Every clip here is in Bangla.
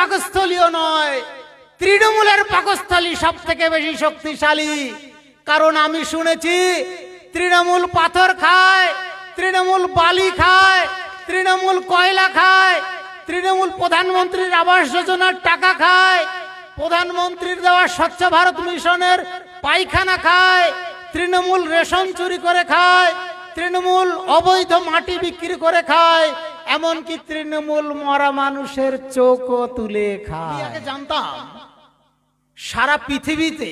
পাকস্থলীও নয়। তৃণমূলের পাকস্থলী সব থেকে বেশি শক্তিশালী। কারণ আমি শুনেছি, তৃণমূল পাথর খায়, তৃণমূল বালি খায়, তৃণমূল কয়লা খায়, তৃণমূল প্রধানমন্ত্রীর আবাস যোজনার টাকা খায়, প্রধানমন্ত্রীর দেওয়া স্বচ্ছ ভারত মিশনের পায়খানা খায়, তৃণমূল রেশন চুরি করে খায়, তৃণমূল অবৈধ মাটি বিক্রি করে খায় এমনকি তৃণমূল মরা মানুষের চোখও তুলে খায়। জানতাম সারা পৃথিবীতে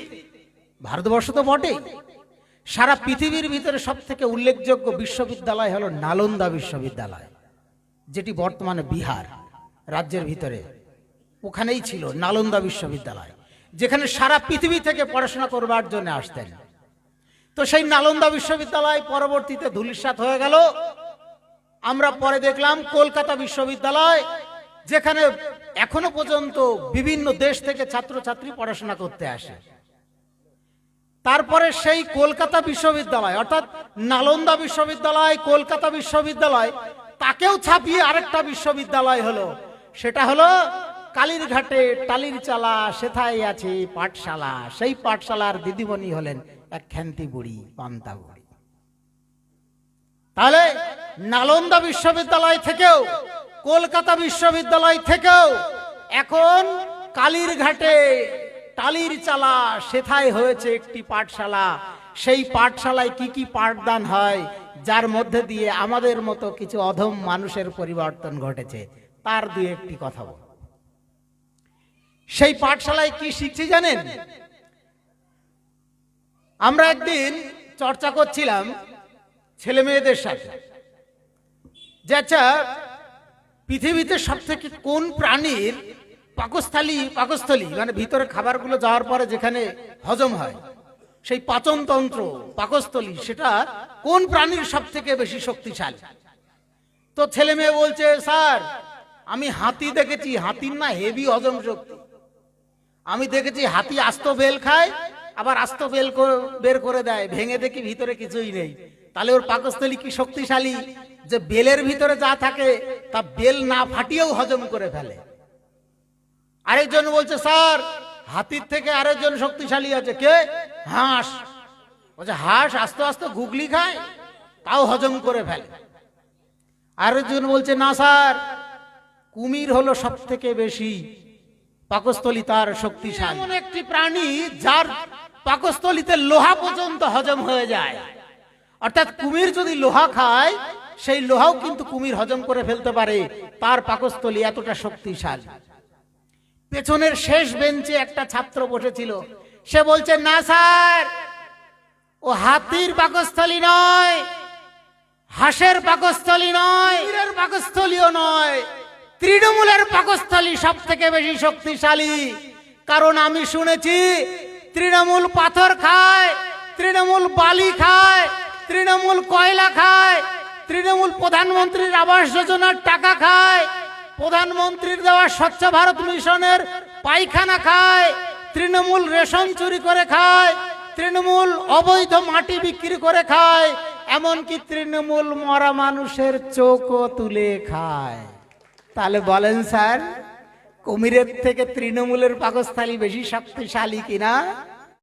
ভারতবর্ষ তো বটে সারা পৃথিবীর ভিতরে সব থেকে উল্লেখযোগ্য বিশ্ববিদ্যালয় হলো নালন্দা বিশ্ববিদ্যালয় যেটি বর্তমানে বিহার রাজ্যের ভিতরে ওখানেই ছিল নালন্দা বিশ্ববিদ্যালয় যেখানে সারা পৃথিবী থেকে পড়াশোনা করবার জন্য আসতেন। তো সেই নালন্দা বিশ্ববিদ্যালয় পরবর্তীতে ধুলিসাৎ হয়ে গেল আমরা পরে দেখলাম কলকাতা বিশ্ববিদ্যালয়, যেখানে এখনও পর্যন্ত বিভিন্ন দেশ থেকে ছাত্রছাত্রী পড়াশোনা করতে আসে। তারপরে সেই কলকাতা বিশ্ববিদ্যালয়, অর্থাৎ নালন্দা বিশ্ববিদ্যালয়, কলকাতা বিশ্ববিদ্যালয়, তাকেও ছাপিয়ে আরেকটা বিশ্ববিদ্যালয় হলো, সেটা হলো কালীরঘাটে টালির চালা সেথায় আছে পাঠশালা। সেই পাঠশালার দিদিমণি হলেন এক খ্যান্তি বুড়ি পান্তা বুড়ি তাহলে নালন্দা বিশ্ববিদ্যালয় থেকেও, কলকাতা বিশ্ববিদ্যালয় থেকেও, এখন কালীর ঘাটে টালির চালা সেথায় হয়েছে একটি পাঠশালা। সেই পাঠশালায় কি কি পাঠদান হয়, যার মধ্যে দিয়ে আমাদের মতো কিছু অধম মানুষের পরিবর্তন ঘটেছে, তার দুই একটি কথা বল। সেই পাঠশালায় কি শিখছি জানেন? আমরা একদিন চর্চা করছিলাম ছেলে মেয়েদের সাথে। যে আচ্ছা পৃথিবীতে সব থেকে কোন প্রাণীর পাকস্থলী পাকস্থলী মানে ভিতরে খাবারগুলো যাওয়ার পরে যেখানে হজম হয়, সেই পাচন তন্ত্র পাকস্থলী, সেটা কোন প্রাণীর সব থেকে বেশি শক্তিশালী? তো ছেলে মেয়ে বলছে, স্যার, আমি হাতি দেখেছি, হাতির না হেভি হজম শক্তি। আমি দেখেছি হাতি আস্ত বেল খায়, আবার আস্ত বেল বের করে দেয়, ভেঙে দেখি ভিতরে কিছুই নেই। তাহলে ওর পাকস্থলী কি শক্তিশালী? যে বেলের ভিতরে যা থাকে, তা বেল না ফাটিয়েও হজম করে ফেলে। আরেকজন বলছে, স্যার, হাতির থেকে আরেকজন শক্তিশালী আছে। কে? হাঁস। বলছে, হাঁস আস্তে আস্তে গুগলি খায়, তাও হজম করে ফেলে। আরেকজন বলছে, না, স্যার, কুমির হলো সব থেকে বেশি পাকস্থলী তার শক্তিশালী। এমন একটি প্রাণী যার পাকস্থলীতে লোহা পর্যন্ত হজম হয়ে যায়। অর্থাৎ কুমির যদি লোহা খায় সেই লোহাও কিন্তু কুমির হজম করে ফেলতে পারে। তার পাকস্থলী এতটা শক্তিশালী। পেছনের শেষ বেঞ্চে একটা ছাত্র বসেছিল। সে বলছে, না স্যার, ও হাতির পাকস্থলী নয়, হাঁসের পাকস্থলী নয় পাকস্থলীও নয়। তৃণমূলের পাকস্থলী সব থেকে বেশি শক্তিশালী। কারণ আমি শুনেছি, তৃণমূল পাথর খায়, তৃণমূল বালি খায়, তৃণমূল কয়লা খায় তৃণমূল প্রধানমন্ত্রীর আবাস যোজনার টাকা খায়। প্রধানমন্ত্রীর দেওয়া স্বচ্ছ ভারত মিশনের পায়খানা খায়। তৃণমূল রেশন চুরি করে খায়। তৃণমূল অবৈধ মাটি বিক্রি করে খায়। এমনকি তৃণমূল মরা মানুষের চোখও তুলে খায়। তাহলে বলেন স্যার, কুমিরের থেকে তৃণমূলের পাকস্থলী বেশি শক্তিশালী কিনা?